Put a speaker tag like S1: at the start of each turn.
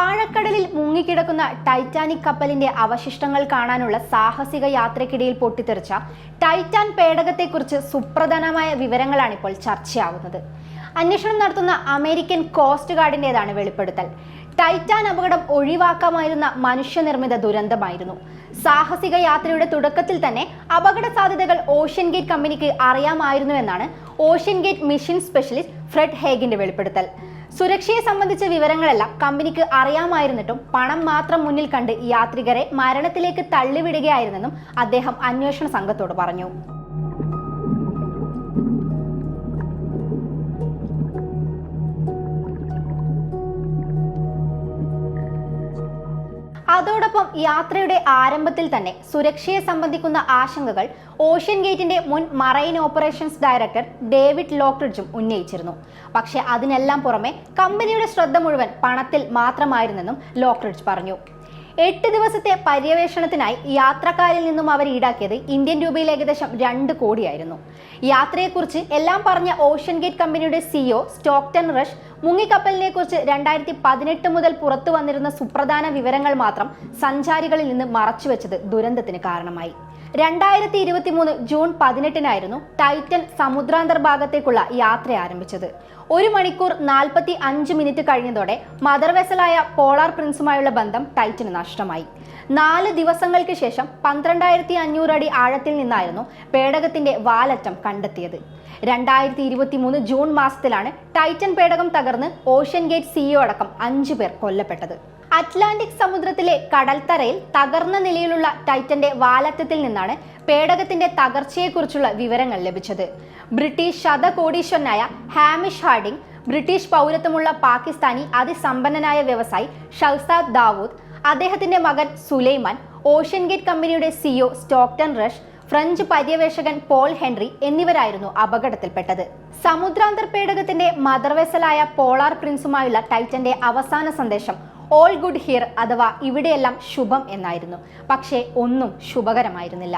S1: ആഴക്കടലിൽ മുങ്ങിക്കിടക്കുന്ന ടൈറ്റാനിക് കപ്പലിന്റെ അവശിഷ്ടങ്ങൾ കാണാനുള്ള സാഹസിക യാത്രക്കിടയിൽ പൊട്ടിത്തെറിച്ച ടൈറ്റാൻ പേടകത്തെക്കുറിച്ച് സുപ്രധാനമായ വിവരങ്ങളാണ് ഇപ്പോൾ ചർച്ചയാവുന്നത്. അന്വേഷണം നടത്തുന്ന അമേരിക്കൻ കോസ്റ്റ് ഗാർഡിന്റേതാണ് വെളിപ്പെടുത്തൽ. ടൈറ്റാൻ അപകടം ഒഴിവാക്കാമായിരുന്ന മനുഷ്യനിർമ്മിത ദുരന്തമായിരുന്നു. സാഹസിക യാത്രയുടെ തുടക്കത്തിൽ തന്നെ അപകട സാധ്യതകൾ ഓഷ്യൻ ഗേറ്റ് കമ്പനിക്ക് അറിയാമായിരുന്നുവെന്നാണ് Ocean Gate mission specialist Fred ഹേഗിന്റെ വെളിപ്പെടുത്തൽ. സുരക്ഷയെ സംബന്ധിച്ച വിവരങ്ങളെല്ലാം കമ്പനിക്ക് അറിയാമായിരുന്നിട്ടും പണം മാത്രം മുന്നിൽ കണ്ട് യാത്രികരെ മരണത്തിലേക്ക് തള്ളിവിടുകയായിരുന്നെന്നും അദ്ദേഹം അന്വേഷണ സംഘത്തോട് പറഞ്ഞു. അതോടൊപ്പം യാത്രയുടെ ആരംഭത്തിൽ തന്നെ സുരക്ഷയെ സംബന്ധിക്കുന്ന ആശങ്കകൾ ഓഷ്യൻ ഗേറ്റിന്റെ മുൻ മറൈൻ ഓപ്പറേഷൻസ് ഡയറക്ടർ ഡേവിഡ് ലോക്രിഡ്ജും ഉന്നയിച്ചിരുന്നു. പക്ഷേ അതിനെല്ലാം പുറമെ കമ്പനിയുടെ ശ്രദ്ധ മുഴുവൻ പണത്തിൽ മാത്രമായിരുന്നെന്നും ലോക്രിഡ്ജ് പറഞ്ഞു. എട്ട് ദിവസത്തെ പര്യവേഷണത്തിനായി യാത്രക്കാരിൽ നിന്നും അവർ ഈടാക്കിയത് ഇന്ത്യൻ രൂപയിൽ ഏകദേശം രണ്ട് കോടിയായിരുന്നു. യാത്രയെക്കുറിച്ച് എല്ലാം പറഞ്ഞ ഓഷ്യൻ ഗേറ്റ് കമ്പനിയുടെ സിഇഒ സ്റ്റോക്ടൺ റഷ് മുങ്ങിക്കപ്പലിനെ കുറിച്ച് രണ്ടായിരത്തി പതിനെട്ട് മുതൽ പുറത്തു വന്നിരുന്ന സുപ്രധാന വിവരങ്ങൾ മാത്രം സഞ്ചാരികളിൽ നിന്ന് മറച്ചുവെച്ചത് ദുരന്തത്തിന് കാരണമായി. രണ്ടായിരത്തി ഇരുപത്തി മൂന്ന് ജൂൺ പതിനെട്ടിനായിരുന്നു ടൈറ്റൻ സമുദ്രാന്തർ ഭാഗത്തേക്കുള്ള യാത്ര ആരംഭിച്ചത്. ഒരു മണിക്കൂർ നാൽപ്പത്തി അഞ്ച് മിനിറ്റ് കഴിഞ്ഞതോടെ മദർ വെസലായ പോളാർ പ്രിൻസുമായുള്ള ബന്ധം ടൈറ്റന് നഷ്ടമായി. നാല് ദിവസങ്ങൾക്ക് ശേഷം പന്ത്രണ്ടായിരത്തി അഞ്ഞൂറ് അടി ആഴത്തിൽ നിന്നായിരുന്നു പേടകത്തിന്റെ വാലറ്റം കണ്ടെത്തിയത്. രണ്ടായിരത്തി ഇരുപത്തി മൂന്ന് ജൂൺ മാസത്തിലാണ് ടൈറ്റൻ പേടകം തകർന്ന് ഓഷ്യൻ ഗേറ്റ് സിഇഒ അടക്കം അഞ്ചു പേർ കൊല്ലപ്പെട്ടത്. അറ്റ്ലാന്റിക് സമുദ്രത്തിലെ കടൽത്തറയിൽ തകർന്ന നിലയിലുള്ള ടൈറ്റന്റെ വാലറ്റത്തിൽ നിന്നാണ് പേടകത്തിന്റെ തകർച്ചയെക്കുറിച്ചുള്ള വിവരങ്ങൾ ലഭിച്ചത്. ബ്രിട്ടീഷ് ശതകോടീശ്വരനായ ഹാമിഷ് ഹാർഡിംഗ് ബ്രിട്ടീഷ് പൗരത്വമുള്ള പാകിസ്ഥാനി അതിസമ്പന്നനായ വ്യവസായി ഷൗസാദ് ദാവൂദ് അദ്ദേഹത്തിന്റെ മകൻ സുലൈമാൻ ഓഷ്യൻ ഗേറ്റ് കമ്പനിയുടെ സിഇഒ സ്റ്റോക്ടൺ റഷ് ഫ്രഞ്ച് പര്യവേഷകൻ പോൾ ഹെൻറി എന്നിവരായിരുന്നു അപകടത്തിൽപ്പെട്ടത്. സമുദ്രാന്തർ പേടകത്തിന്റെ മദർ വെസലായ പോളാർ പ്രിൻസുമായുള്ള ടൈറ്റന്റെ അവസാന സന്ദേശം ഓൾ ഗുഡ് ഹിയർ അഥവാ ഇവിടെയെല്ലാം ശുഭം എന്നായിരുന്നു. പക്ഷേ ഒന്നും ശുഭകരമായിരുന്നില്ല.